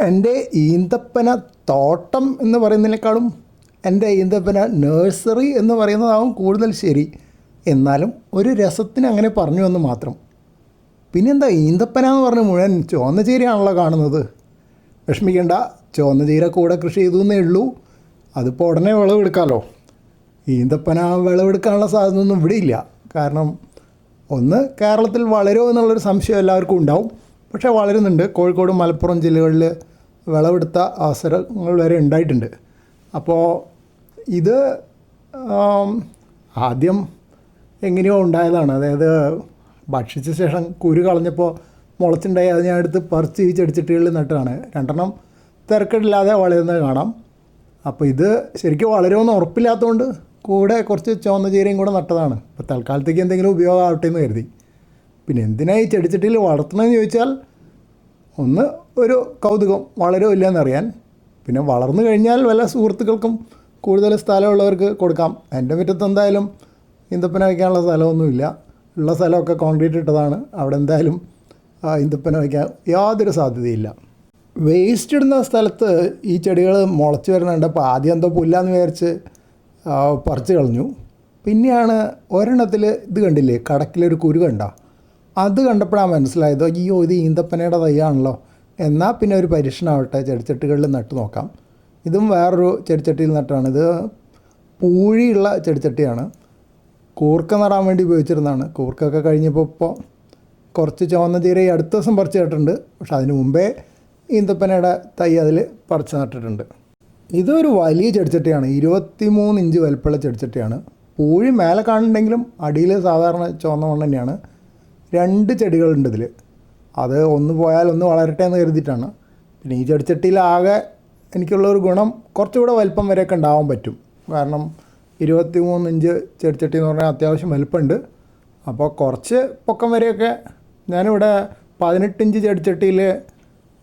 എന്റെ ഈന്തപ്പന തോട്ടം എന്ന് പറയുന്നതിനേക്കാളും എന്റെ ഈന്തപ്പന നഴ്സറി എന്ന് പറയുന്നതാവും കൂടുതൽ ശരി. എന്നാലും ഒരു രസത്തിന് അങ്ങനെ പറഞ്ഞു എന്ന് മാത്രം. പിന്നെന്താ ഈന്തപ്പന എന്ന് പറഞ്ഞ് മുഴുവൻ ചുവന്ന ചീരയാണല്ലോ കാണുന്നത്. വിഷമിക്കേണ്ട ചുവന്ന ചീര കൂടെ കൃഷി ചെയ്തു എന്നേ ഉള്ളൂ. അതിപ്പോൾ ഉടനെ വിളവെടുക്കാമല്ലോ ഈന്തപ്പന വിളവെടുക്കാനുള്ള സാധ്യതയൊന്നും ഇവിടെ ഇല്ല കാരണം ഒന്ന് കേരളത്തിൽ വളരുമോ എന്നുള്ളൊരു സംശയം എല്ലാവർക്കും ഉണ്ടാവും. പക്ഷേ വളരുന്നുണ്ട്. കോഴിക്കോട് മലപ്പുറം ജില്ലകളിൽ വിളവെടുത്ത അവസരങ്ങൾ വരെ ഉണ്ടായിട്ടുണ്ട്. അപ്പോൾ ഇത് ആദ്യം എങ്ങനെയോ ഉണ്ടായതാണ്. അതായത് ഭക്ഷിച്ച ശേഷം കുരു കളഞ്ഞപ്പോൾ മുളച്ചുണ്ടായി. അത് ഞാൻ എടുത്ത് പറിച്ച് ഈ ചെടിച്ചട്ടികളിൽ നട്ടതാണ് രണ്ടെണ്ണം തിരക്കിടില്ലാതെ വളരുന്നത് കാണാം. അപ്പോൾ ഇത് ശരിക്കും വളരുമെന്ന് ഉറപ്പില്ലാത്തതുകൊണ്ട് കൂടെ കുറച്ച് ചുവന്ന ചീരയും കൂടെ നട്ടതാണ്. അപ്പോൾ തൽക്കാലത്തേക്ക് എന്തെങ്കിലും ഉപയോഗമാവട്ടെ എന്ന് കരുതി. പിന്നെ എന്തിനായി ചെടിച്ചട്ടിയിൽ വളർത്തണമെന്ന് ചോദിച്ചാൽ ഒന്ന് ഒരു കൗതുകം വളരോ ഇല്ല എന്നറിയാൻ പിന്നെ വളർന്നു കഴിഞ്ഞാൽ വല്ല സുഹൃത്തുക്കൾക്കും കൂടുതൽ സ്ഥലമുള്ളവർക്ക് കൊടുക്കാം. എന്റെ മുറ്റത്ത് എന്തായാലും ഇന്തപ്പന വയ്ക്കാനുള്ള സ്ഥലമൊന്നുമില്ല. ഉള്ള സ്ഥലമൊക്കെ കോൺക്രീറ്റ് ഇട്ടതാണ്. അവിടെ എന്തായാലും ആ, ഈന്തപ്പന വയ്ക്കാൻ യാതൊരു സാധ്യതയില്ല. വേസ്റ്റ് ഇടുന്ന സ്ഥലത്ത് ഈ ചെടികൾ മുളച്ച് വരുന്നുണ്ട് അപ്പോൾ ആദ്യം എന്തോ പുല്ലാന്ന് വിചാരിച്ച് പറിച്ച് കളഞ്ഞു. പിന്നെയാണ് ഒരെണ്ണത്തിൽ ഇത് കണ്ടില്ലേ? കടക്കിലൊരു കുരു കണ്ട? അത് കണ്ടപ്പോഴാണ് മനസ്സിലായത് അയ്യോ ഇത് ഈന്തപ്പനയുടെ തൈയാണല്ലോ. എന്നാൽ പിന്നെ ഒരു പരീക്ഷണമാവട്ടെ ചെടിച്ചട്ടികളിൽ നട്ട് നോക്കാം. ഇതും വേറൊരു ചെടിച്ചട്ടിയിൽ നട്ടാണ്. ഇത് പൂഴിയുള്ള ചെടിച്ചട്ടിയാണ്. കൂർക്ക നടാൻ വേണ്ടി ഉപയോഗിച്ചിരുന്നതാണ്. കൂർക്കൊക്കെ കഴിഞ്ഞപ്പോൾ ഇപ്പോൾ കുറച്ച് ചുവന്ന ചീര ഈ അടുത്ത ദിവസം പറിച്ച് നട്ടിട്ടുണ്ട്. പക്ഷെ അതിന് മുമ്പേ ഈന്തപ്പനയുടെ തൈ അതിൽ പറിച്ച് നട്ടിട്ടുണ്ട്. ഇതൊരു വലിയ ചെടിച്ചട്ടിയാണ്. ഇരുപത്തി മൂന്ന് ഇഞ്ച് വലുപ്പമുള്ള ചെടിച്ചട്ടിയാണ്. പൂഴി മേലെ കാണുന്നുണ്ടെങ്കിലും അടിയിൽ സാധാരണ ചുവന്ന മണ്ണ് തന്നെയാണ്. രണ്ട് ചെടികളുണ്ട് ഇതിൽ അത് ഒന്ന് പോയാൽ ഒന്ന് വളരട്ടെ എന്ന് കരുതിയിട്ടാണ്. പിന്നെ ഈ ചെടിച്ചട്ടിയിലാകെ എനിക്കുള്ള ഒരു ഗുണം കുറച്ചുകൂടെ വലിപ്പം വരെയൊക്കെ ഉണ്ടാവാൻ പറ്റും. കാരണം ഇരുപത്തി മൂന്ന് ഇഞ്ച് ചെടിച്ചട്ടി എന്ന് പറഞ്ഞാൽ അത്യാവശ്യം വലിപ്പമുണ്ട്. അപ്പോൾ കുറച്ച് പൊക്കം വരെയൊക്കെ ഞാനിവിടെ പതിനെട്ട് ഇഞ്ച് ചെടിച്ചട്ടിയിൽ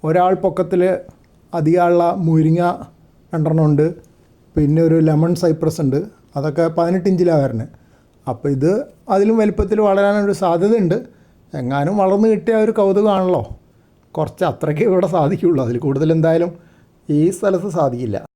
ഒരാൾ പൊക്കത്തിൽ അധികമുള്ള മുരിങ്ങ രണ്ടെണ്ണം ഉണ്ട്. പിന്നെ ഒരു ലെമൺ സൈപ്രസ് ഉണ്ട്. അതൊക്കെ പതിനെട്ട് ഇഞ്ചിലാണ് അപ്പോൾ ഇത് അതിലും വലിപ്പത്തിൽ വളരാനൊരു സാധ്യതയുണ്ട്. എങ്ങാനും വളർന്നു കിട്ടിയ ഒരു കൗതുകമാണല്ലോ കുറച്ച് അത്രയ്ക്ക് ഇവിടെ സാധിക്കുള്ളൂ. അതിൽ കൂടുതൽ എന്തായാലും ഈ സ്ഥലത്ത് സാധിക്കില്ല.